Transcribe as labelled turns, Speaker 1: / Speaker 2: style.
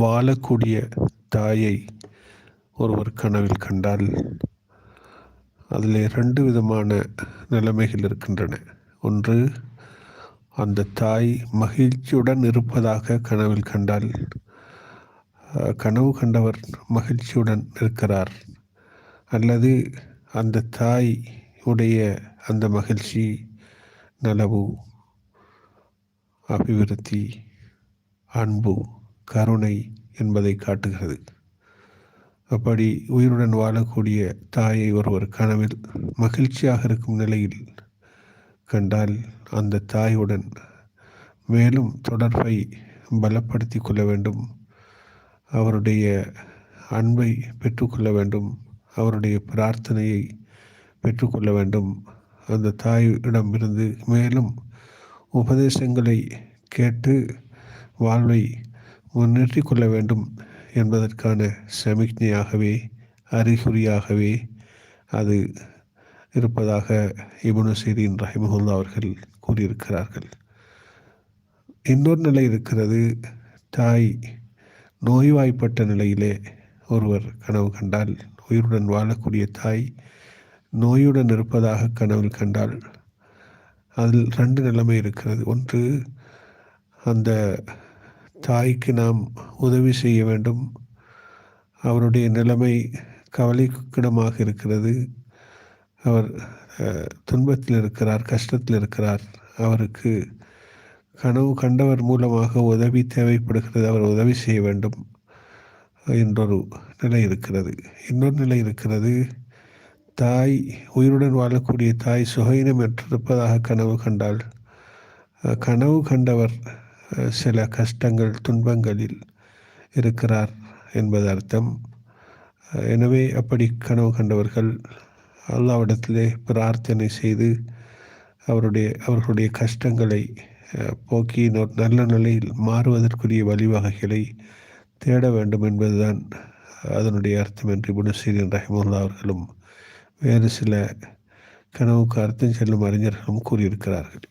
Speaker 1: வாழக்கூடிய தாயை ஒருவர் கனவில் கண்டால் அதில் ரெண்டு விதமான நிலைமைகள் இருக்கின்றன. ஒன்று அந்த தாய் மகிழ்ச்சியுடன் இருப்பதாக கனவில் கண்டால் கனவு கண்டவர் மகிழ்ச்சியுடன் இருக்கிறார் அல்லது அந்த தாய் உடைய அந்த மகிழ்ச்சி நலவு அபிவிருத்தி அன்பு கருணை என்பதை காட்டுகிறது. அப்படி உயிருடன் வாழக்கூடிய தாயை ஒருவர் கனவில் மகிழ்ச்சியாக இருக்கும் நிலையில் கண்டால் அந்த தாயுடன் மேலும் தொடர்பை பலப்படுத்தி கொள்ள வேண்டும். அவருடைய அன்பை பெற்றுக்கொள்ள வேண்டும். அவருடைய பிரார்த்தனையை பெற்றுக்கொள்ள வேண்டும். அந்த தாயிடமிருந்து மேலும் உபதேசங்களை கேட்டு வாழ்வை முன்னேற்றி கொள்ள வேண்டும் என்பதற்கான சமிக்ஞையாகவே அறிகுறியாகவே அது இருப்பதாக இபுனு சீரின் ரஹிமஹுல்லா அவர்கள் கூறியிருக்கிறார்கள். இன்னொரு நிலை இருக்கிறது தாய் நோய்வாய்ப்பட்ட நிலையிலே ஒருவர் கனவு கண்டால் உயிருடன் வாழக்கூடிய தாய் நோயுடன் இருப்பதாக கனவில் கண்டால் அதில் ரெண்டு நிலைமை இருக்கிறது. ஒன்று அந்த தாய்க்கு நாம் உதவி செய்ய வேண்டும். அவருடைய நிலைமை கவலைக்கிடமாக இருக்கிறது. அவர் துன்பத்தில் இருக்கிறார் கஷ்டத்தில் இருக்கிறார். அவருக்கு கனவு கண்டவர் மூலமாக உதவி தேவைப்படுகிறது. அவர் உதவி செய்ய வேண்டும் என்றொரு நிலை இருக்கிறது. இன்னொரு நிலை இருக்கிறது தாய் உயிருடன் வாழக்கூடிய தாய் சுகையினம் பெற்றிருப்பதாக கனவு கண்டால் கனவு கண்டவர் சில கஷ்டங்கள் துன்பங்களில் இருக்கிறார் என்பது அர்த்தம். எனவே அப்படி கனவு கண்டவர்கள் அல்லாவிடத்திலே பிரார்த்தனை செய்து அவருடைய அவர்களுடைய கஷ்டங்களை போக்கி நல்ல நிலையில் மாறுவதற்குரிய வழிவகைகளை தேட வேண்டும் என்பதுதான் அதனுடைய அர்த்தம் என்று புனசீரின் ரஹமுல்லா அவர்களும் வேறு சில கனவுக்கு அர்த்தம் செல்லும் அறிஞர்களும் கூறியிருக்கிறார்கள்.